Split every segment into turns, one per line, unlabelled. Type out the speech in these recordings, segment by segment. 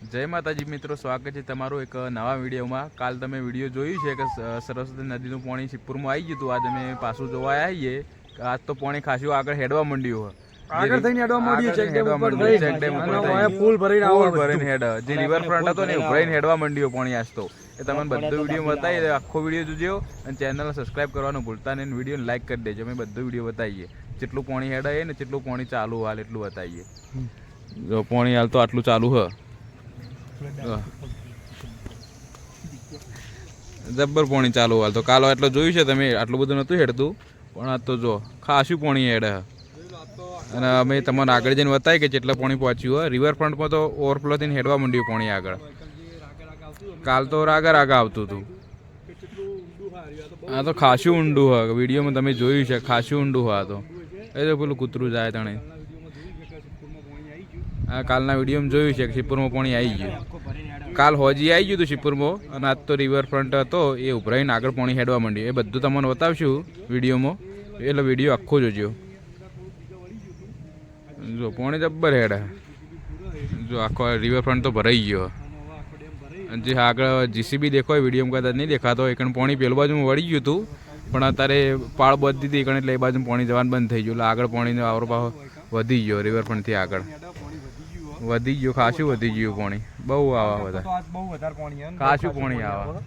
જય માતાજી મિત્રો સ્વાગત છે તમારું એક નવા વિડીયોમાં. કાલ તમે વીડિયો જોયું છે કે સરસ્વતી નદીનું પાણી શિવપુરમાં આવી ગયું હતું. આજે અમે પાછું જોવા આવીએ. આજ તો પાણી ખાસું આગળ હેડવા માંડ્યું હોય
આગળ થઈને હેડવા માંડ્યું
આગળ
check dam
હેડવા
ઉપર
માંડ્યું,
થઈ.
check dam ઉપર
અને
થઈ.
વાયા full ભરીને આવો
ભરીને હેડ. જે રિવરફ્રન્ટ હતો ને એ હેડવા માંડ્યું પાણી આજ તો. એ તમને બધો વીડિયો બતાવીએ. આખો વીડિયો જોજો અને ચેનલ સબસ્ક્રાઇબ કરવાનું ભૂલતા નહીં. વીડિયો લાઈક કરી દેજો. અમે બધો વીડિયો બતાવીએ. જેટલું પાણી હેડાય ને જેટલું પાણી ચાલુ હાલ એટલું બતાવીએ. જો પાણી હાલ તો આટલું ચાલુ હ. જબ્બર પોણી ચાલુ હાલ તો કાલો એટલો જોયું છે તમે? આટલું બધું નહોતું હેડતું. પણ આ તો જો ખાસું પોણી હેડે. અને અમે તમને આગળ જઈને બતાવી કે જેટલા પોણી પહોંચ્યું હોય. રિવરફ્રન્ટમાં તો ઓવરફ્લો થઈને હેડવા માંડ્યું પોણી આગળ. કાલ તો રાગા રાગા આવતું હતું. આ તો ખાસું ઊંડું હોય. વિડીયોમાં તમે જોયું છે ખાસું ઊંડું હોય તો. એ તો પેલું કૂતરું જાય તણે. કાલના વિડીયોમાં જોયું છે કે શિપુરમાં પાણી આવી ગયું. કાલ હોજી આવી ગયું હતું શિપુરમાં, અને આજ તો રિવરફ્રન્ટ હતો, એ ઉભરાઈને આગળ પાણી હેડવા માંડ્યું. એ બધું તમને બતાવશું વિડીયોમાં. એટલે વીડિયો આખો જોજો. જો, પાણી જબ્બર હેડે. જો, આખો રિવરફ્રન્ટ તો ભરાઈ ગયો. જે આગળ જીસીબી દેખાય વિડીયોમાં કદાચ નહીં દેખાતો એકણ પાણી પેલું બાજુ વળી ગયું હતું. પણ અત્યારે પાળ બધી હતી એકણ એટલે એ બાજુ પાણી જવાનું બંધ થઈ ગયું. એટલે આગળ પાણીનો આવરો વધી ગયો રિવરફ્રન્ટથી આગળ. વધી ગયું ખાસું વધી ગયું પાણી. બહુ આવા બધા.
બહુ વધારે પાણી
ખાસું પાણી આવે.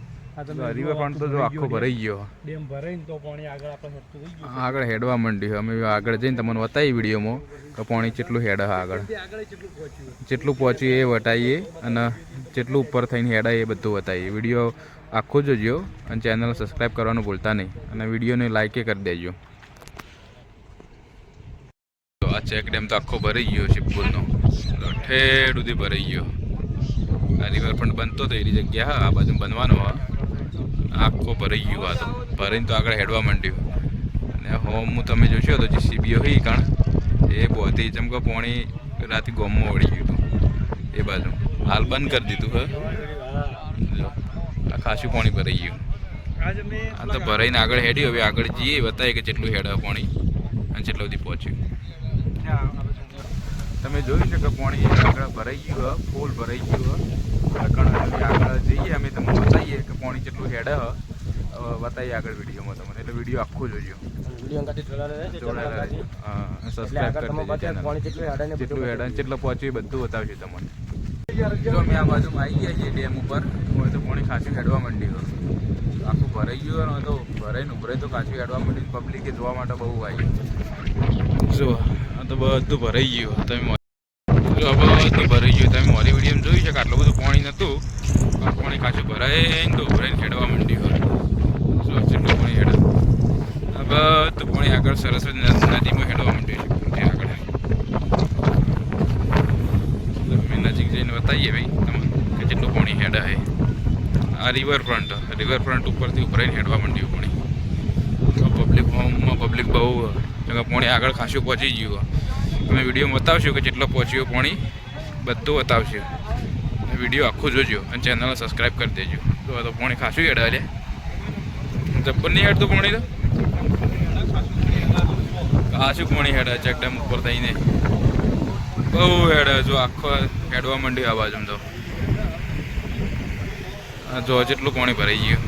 તો જો આખો ભરાઈ ગયો.
ડેમ ભરાય તો પાણી આગળ આપણે હેડતું થઈ ગયું
આગળ હેડવા માંડ્યું અમે આગળ જઈને તમને વતાવી વિડીયોમાં કે પાણી કેટલું હેડ આગળ. જેટલું પહોંચ્યું એ વટાઈએ અને જેટલું ઉપર થઈને હેડાય એ બધું બતાવીએ. વીડિયો આખો જોજો અને ચેનલ સબસ્ક્રાઈબ કરવાનું ભૂલતા નહીં. અને વિડીયોને લાઈકે કરી દેજો. આ ચેક ડેમ તો આખો ભરાઈ ગયો શિવપુરનો ઠેર સુધી ભરાઈ ગયો. આ રિવરફ્રન્ટ બનતો તો એની જગ્યા આ બાજુ બનવાનો આખો ભરાઈ ગયો આ તો. ભરાઈને તો આગળ હેડવા માંડ્યું. અને હોમ હું તમે જોશો તો જીસીબીઓ હોય કારણ એ બહુથી ચમકો પોણી રાતે ગોમમાં વળી ગયું હતું એ બાજુ. હાલ બંધ કરી દીધું હે. ખાસું પાણી ભરાઈ ગયું. આ તો ભરાઈને આગળ હેડ્યું, હવે આગળ જઈએ, બતાવીએ કે જેટલું હેડે પાણી અને જેટલું સુધી પહોંચ્યું. તમે જોયું છે કે પાણી આગળ ભરાઈ ગયું હે ફૂલ ભરાઈ ગયું હે. આગળ આગળ જઈએ અમે તમને બતાવીએ કે પાણી કેટલું હેડે હ. બતાવીએ આગળ વિડીયોમાં તમને. એટલે વીડિયો આખો જોજો. જેટલું હેડન જેટલું પહોંચ્યું બધું બતાવશે તમને. જો અમે આ બાજુમાં આવી ગયા છીએ ડેમ ઉપર હવે તો પાણી ખાસું હેડવા માંડ્યું આખું ભરાઈ ગયું અને તો ભરાઈને ઉભરાય તો ખાસું હેડવા માંડ્યું પબ્લિકે જોવા માટે બહુ આવી જો તો બધું ભરાઈ ગયું. તમે મો- બધું ભરાઈ ગયું. તમે મોરી વીડિયો છે કે આટલું બધું પાણી નહોતું પણ પાણી ખાસું ભરાય ને તો ભરાઈને ખેડવા માંડ્યું જો જેટલું પાણી હેડ બધું પાણી આગળ સરસ્વતી નદીમાં હેડવા માંડ્યું છે. આગળ અમે નજીક જઈને બતાવીએ ભાઈ તમને કે હેડે છે. આ રિવરફ્રન્ટ રિવરફ્રન્ટ ઉપરથી ઉભરાઈને હેડવા માંડ્યું પાણી. પબ્લિક હોમમાં પબ્લિક બહુ પાણી આગળ ખાસું પહોંચી ગયું. અમે વીડિયો બતાવશું કે જેટલો પહોંચ્યો પાણી, બધું બતાવશું. વીડિયો આખું જોજો અને ચેનલને સબસ્ક્રાઈબ કરી દેજો. તો આ તો પાણી ખાસું હેડે લે. જબ્બર નહીં હેડતું પાણી તો? ખાસું પાણી હેડે ચેકડેમ ઉપર થઈને. બહુ હેડે જો આખો હેડવા માંડ્યું આ બાજુ તો. જો જેટલું પાણી ભરાઈ ગયું.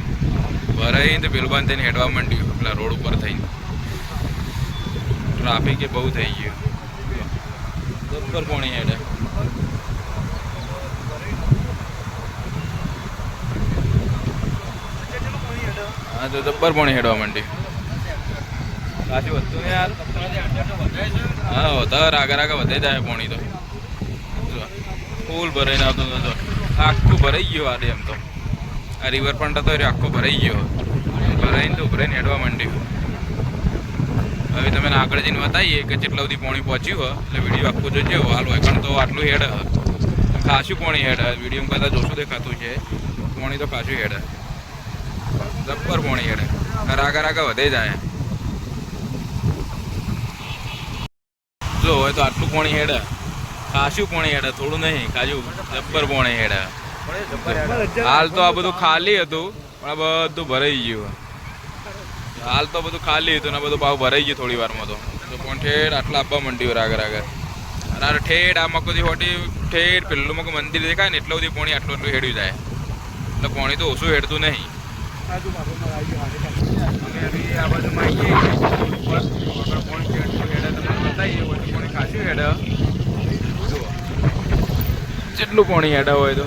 ભરાઈ તો પેલું બાંધ થઈને હેડવા માંડ્યું, પેલા રોડ ઉપર થઈને. ટ્રાફિક એ બહુ થઈ ગયું. જબ્બર પોણી હેડે હા, તો દબ્બર પોણી હેડવા માંડ્યું કાચું વધતું યાર હા આગળ આગળ વધે જાય પોણી તો. ફૂલ ભરાઈને આવતો હતો આખું ભરાઈ ગયું આ ડેમ તો. આ રિવરફ્રન્ટ હતો એ આખો ભરાઈ ગયો. ભરાઈને તો ભરાઈને હેડવા માંડ્યું. હવે તમે આગળ જઈને બતાવીએ કે જેટલા સુધી પાણી પહોંચ્યું હોય એટલે વીડિયો આખો જોજો. હાલ હોય પણ તો આટલું હેડ. ખાસું પાણી હેડ. વીડિયો કદાચ જોશું દેખાતું છે. પાણી તો ખાસું હેડ. જબ્બર પાણી હેડ. રાગા રાગા વધે જાય. જો હોય તો આટલું પાણી હેડ. ખાસું પાણી હેડ. થોડું નહીં કાજુ જબ્બર પાણી હેડ. હાલ તો આ બધું ખાલી હતું પણ આ બધું ભરાઈ ગયું. હાલ તો બધું ખાલી હતું ને બધું ભાવ ભરાઈ ગયું થોડી વારમાં તો. પણ ઠેર આટલા આપવા માંડ્યું આગળ આગળ અને આ ઠેઠ આ મકોથી હોટી ઠેઠ પેલું મકો મંદિર દેખાય ને એટલું બધી પોણી આટલું આટલું હેડ્યું જાય. એટલે પોણી તો ઓછું હેડતું નહીં. આ બાજુ પોણી હેડે પોણી ખાસું હેડે જેટલું પોણી હેડા હોય તો.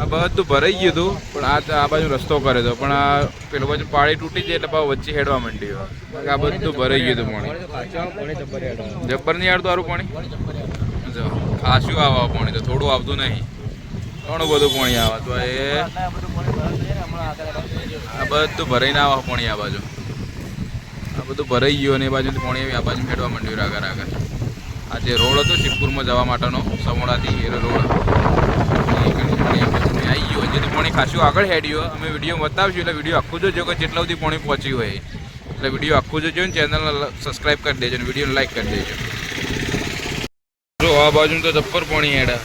આ બધું ભરાઈ ગયું હતું, પણ આ આ બાજુ રસ્તો કરે તો. પણ આ પેલું બાજુ પાળી તૂટી જાય એટલે પાછું વચ્ચે હેડવા માંડ્યું આ બધું ભરાઈ ગયું હતું પાણી. જબ્બર નહીં આવતું સારું પાણી? ખાસું આવવા પાણી તો, થોડું આવતું નહીં. ઘણું બધું પાણી આવે તો એ. આ બધું ભરાઈને આવે પાણી આ બાજુ. આ બધું ભરાઈ ગયું અને એ બાજુથી પાણી આ બાજુ હેડવા માંડ્યું આગળ આગળ આ જે રોડ હતો, શિવપુરમાં જવા માટેનો સમોડાથી એ રોડ આવી તો પાણી ખાસું આગળ હેડ્યું અમે વીડિયો બતાવશું એટલે વીડિયો આખું જોજો કે જેટલા સુધી પોણી પહોંચ્યું હોય એટલે વીડિયો આખું જોજો ને ચેનલને સબસ્ક્રાઈબ કરી દેજો ને વિડીયોને લાઈક કરી દેજો જો આ બાજુ તો જબ્બર પોણી હેડા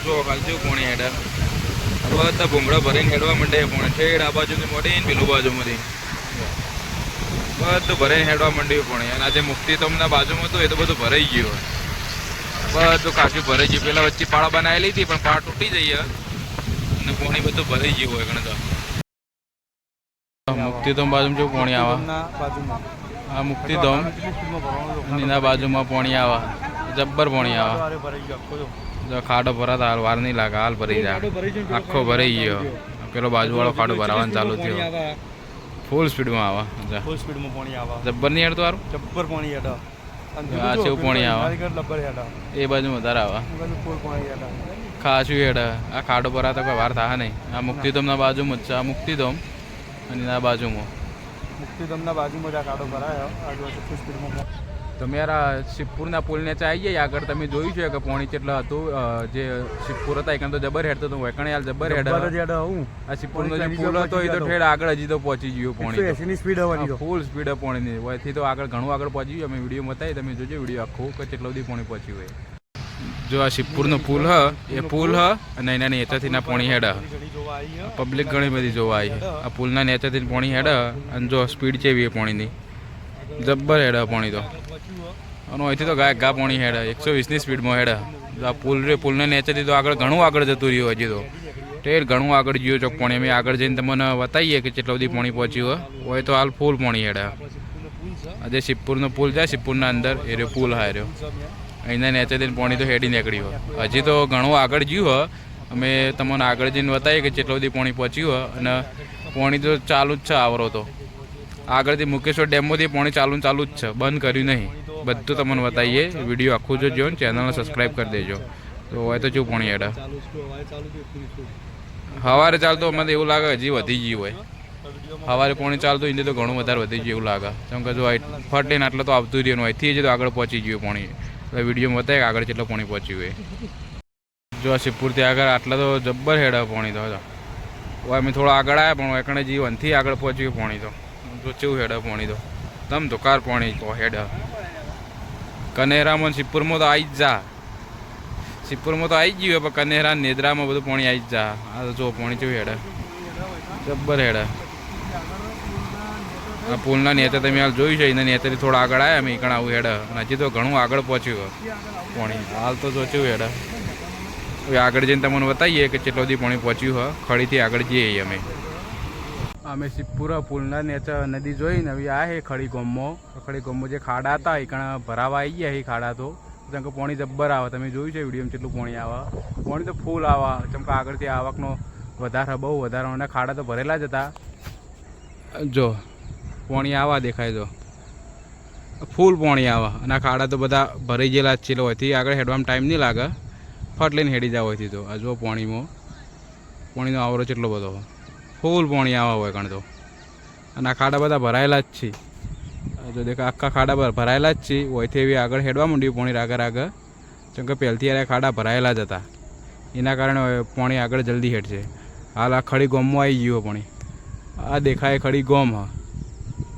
જો કાલ જેવું પાણી હેડા આ બધા ભૂંગળા ભરીને હેડવા માંડે પોણી ઠેડ આ બાજુથી મોટી પેલું બાજુમાંથી બધું ભરાઈને હેડવા માંડ્યું પણ અને આજે મુક્તિ તમને બાજુમાં હતું એ તો બધું ભરાઈ ગયું બધું કાચું ભરાઈ ગયું. પેલા વચ્ચે પાળા બનાવેલી હતી પણ પાળ તૂટી જઈએ અને પાણી બધું ભરાઈ ગયું હોય ગણે તો. મુક્તિધામ બાજુમાં જો પાણી આવા. આ મુક્તિધામ એના બાજુમાં પાણી આવે. જબ્બર પાણી આવે. જો ખાડો ભરાતા હાલ વાર નહીં લાગે હાલ ભરી જાય આખો ભરાઈ ગયો. પેલો બાજુવાળો ખાડો ભરાવાનું ચાલુ થયો. ફૂલ સ્પીડમાં આવે.
ફૂલ સ્પીડમાં પાણી આવે.
જબ્બર નહીં હેડતો હારું?
જબ્બર પાણી હેડા.
આ
છે
એ બાજુ વધારે આવે. ખાસું હેડ આ ખાડો ભરાતા કોઈ વાર નહીં. આ મુક્તિધામના બાજુમાં જ છે. આ મુક્તિધામ અને આ બાજુમાં.
મુક્તિધામના બાજુમાં જ આ કાઢો ભરાયો. આજુબાજુ સ્પીડમાં
તમે યાર શિવપુરના પુલ ને આવી જાય આગળ તમે જોયું છે કે પોણી કેટલા હતું? જે શિવપુર હતા એકણ તો જબર હેડતો તો વેકણે હાલ જબર હેડ
હેડ હું
આ શિવપુરનો જે પુલ હતો એ તો ઠેડ આગળ હજી તો પહોંચી ગયો પોણી તો.
180 ની સ્પીડ આવવાની
ફૂલ સ્પીડ પોણીની. ઓયથી તો આગળ ઘણું આગળ પહોંચી ગયું. અમે વીડિયો બતાવી તમે જોજો વીડિયો આખો કે કેટલો બધી પોણી પહોંચી હોય. જો આ શિવપુરનો પુલ હ એ પુલ હ અને એના નેચરથી ના પોણી હેડ. પબ્લિક ઘણી બધી જોવા આવી આ પુલના નેચરથી પોણી હેડ અને જો સ્પીડ છે એવી એ પોણીની. જબ્બર હેડ પોણી તો. અને અહીંથી તો ગાય ગા પોણી હેડે, એકસો વીસની સ્પીડમાં હેડ. આ પુલ રે, પુલને નેચેથી તો આગળ ઘણું આગળ જતું રહ્યું હજી તો. ટેર ઘણું આગળ ગયું ચોક પોણી અમે આગળ જઈને તમને બતાવીએ કે કેટલા બધી પોણી પહોંચ્યું હોય. તો હાલ ફૂલ પોણી હેડે. આજે શિવપુરનો પુલ છે શિવપુરના અંદર એ રહ્યો, પુલ હા રહ્યો. અહીંના નેચેથી પોણી તો હેડી નીકળ્યું હજી તો ઘણું આગળ ગયું અમે તમને આગળ જઈને બતાવીએ કે કેટલા બધી પોણી પહોંચ્યું હોય. અને પોણી તો ચાલુ જ છે, આવરો તો. આગળથી મુકેશ્વર ડેમોથી પોણી ચાલુ ચાલુ જ છે. બંધ કર્યું નહીં. બધું તમને બતાવીએ. વીડિયો આખું જોજો ને ચેનલને સબસ્ક્રાઈબ કરી દેજો. તો હોય તો શું પોણી
સ્પીડ
સવારે ચાલતો મને એવું લાગે હજી વધી ગયું હોય. સવારે પોણી ચાલતું એની તો ઘણું વધારે વધી ગયું એવું લાગે. કેમ કે જો ફટ લઈને આટલો તો આવતું રહ્યું અહીંથી જ આગળ પહોંચી ગયું પોણી. એટલે વીડિયો બતાવે આગળ કેટલો પોણી પહોંચ્યું હોય. જો શિવપુરથી આગળ આટલા તો જબ્બર હેડા પોણી તો. જો અમે થોડા આગળ આવ્યા પણ એકણે જીવનથી આગળ પહોંચ્યું પોણી તો. જો હેડ પોણી તો તમ તો કાર પોણી તો હેડા. કનેરામાં સિપુરમાં તો આવી જ જા. સિપુરમાં તો આવી જ ગયું પણ કનેરા નેદરામાં બધું પોણી આવી જ જા. આ તો જો પોણી કેવું હેડા. જબ્બર હેડા. આ પુલના નેચે તમે હાલ જોયું છે, એના નેચેથી થોડા આગળ આવ્યા અમે ઘણા આવું હેડા. હજી તો ઘણું આગળ પહોંચ્યું પોણી. હાલ તો જો કેવું હેડા. આગળ જઈને તમને બતાવીએ કે કેટલો બધી પાણી પહોંચ્યું હોય, ખડીથી આગળ જઈએ અમે. અમે શિવપુરા પુલના નેચે નદી જોઈને હવે આ ખડી ગોમો. ખડી ગોમો જે ખાડા હતા, એ કણ ભરાવા આવી ગયા એ ખાડા તો. જેમ કે પોણી જબ્બર આવે. તમે જોયું છે વિડીયોમાં કેટલું પોણી આવે? પોણી તો ફૂલ આવે. જેમ કે આગળથી આવકનો વધારે, બહુ વધારો. અને ખાડા તો ભરેલા જ હતા. જો, પોણી આવા દેખાય જો ફૂલ પોણી આવે. અને ખાડા તો બધા ભરાઈ ગયેલા જ છે. હોયથી આગળ હેડવામાં ટાઈમ નહીં લાગે. ફટ લઈને હેડી જાવ હોયથી તો. આ જો પોણીમાં. પોણીનો આવરો કેટલો બધો. ફૂલ પાણી આવા હોય કણ તો અને આ ખાડા બધા ભરાયેલા જ છે. જો દેખા, આખા ખાડા ભર- ભરાયેલા જ છે. હોયથી એવી આગળ હેડવા માંડ્યું પાણી આગળ આગળ જેમ કે પહેલથી આ ખાડા ભરાયેલા જ હતા. એના કારણે પાણી આગળ જલ્દી હેડશે. હાલ આ ખડી ગોમમાં આવી ગયું પાણી. આ દેખાય ખડી ગોમ હા.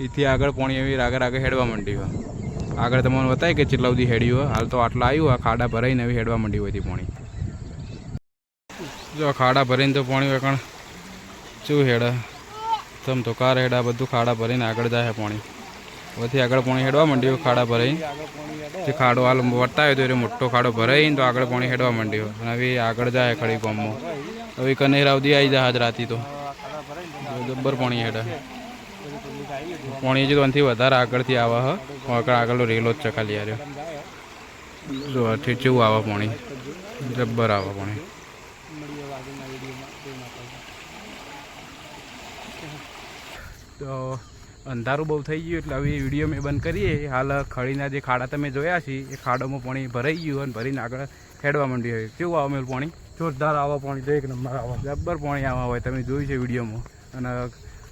એથી આગળ પાણી એવી આગળ આગળ હેડવા માંડ્યું આગળ તમને બતાય કે કેટલા સુધી હેડ્યું હાલ તો આટલા આવ્યું આ ખાડા ભરાઈને એવી હેડવા માંડી હોય પાણી. જો ખાડા ભરીને તો પાણી વેકણ શું હેડા? તમ તો કાર હેડા બધું ખાડા ભરીને આગળ જાય પાણી. પછી આગળ પાણી હેડવા માંડ્યું, ખાડા ભરાઈ જે ખાડો હાલ વર્તાયો તો એ મોટો ખાડો ભરાઈને તો આગળ પાણી હેડવા માંડ્યો. અને હવે આગળ જાય ખડી ગામમાં. હવે કનેર આવતી આવી જાય આજ રાતી તો. જબ્બર પાણી હેડે. પાણી હજી તો આનાથી વધારે આગળથી આવે હ. આગળ આગળ રેલો જ ચકાલી
આવ્યો
જો કેવું આવે પાણી. જબ્બર આવે પાણી
મળીએ આગળના વિડીયોમાં જય માતાજી
તો અંધારું બહુ થઈ ગયું એટલે હવે વીડિયો મેં બંધ કરીએ. હાલ ખળીના જે ખાડા તમે જોયા છે એ ખાડોમાં પાણી ભરાઈ ગયું અને ભરીને આગળ ખેડવા માંડ્યું હોય કેવું આવે મેં પાણી?
જોરદાર આવા પાણી તો એક નંબર આવા.
જબ્બર પાણી આવવા હોય તમે જોયું છે વિડીયોમાં. અને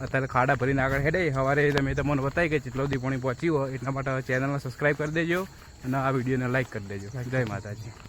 અત્યારે ખાડા ભરીને આગળ હેડે. સવારે તમે તમને બતાવી કે જેટલો સુધી પાણી પહોંચ્યું હોય એટલા માટે ચેનલને સબસ્ક્રાઈબ કરી દેજો અને આ વિડીયોને લાઈક કરી દેજો. જય માતાજી.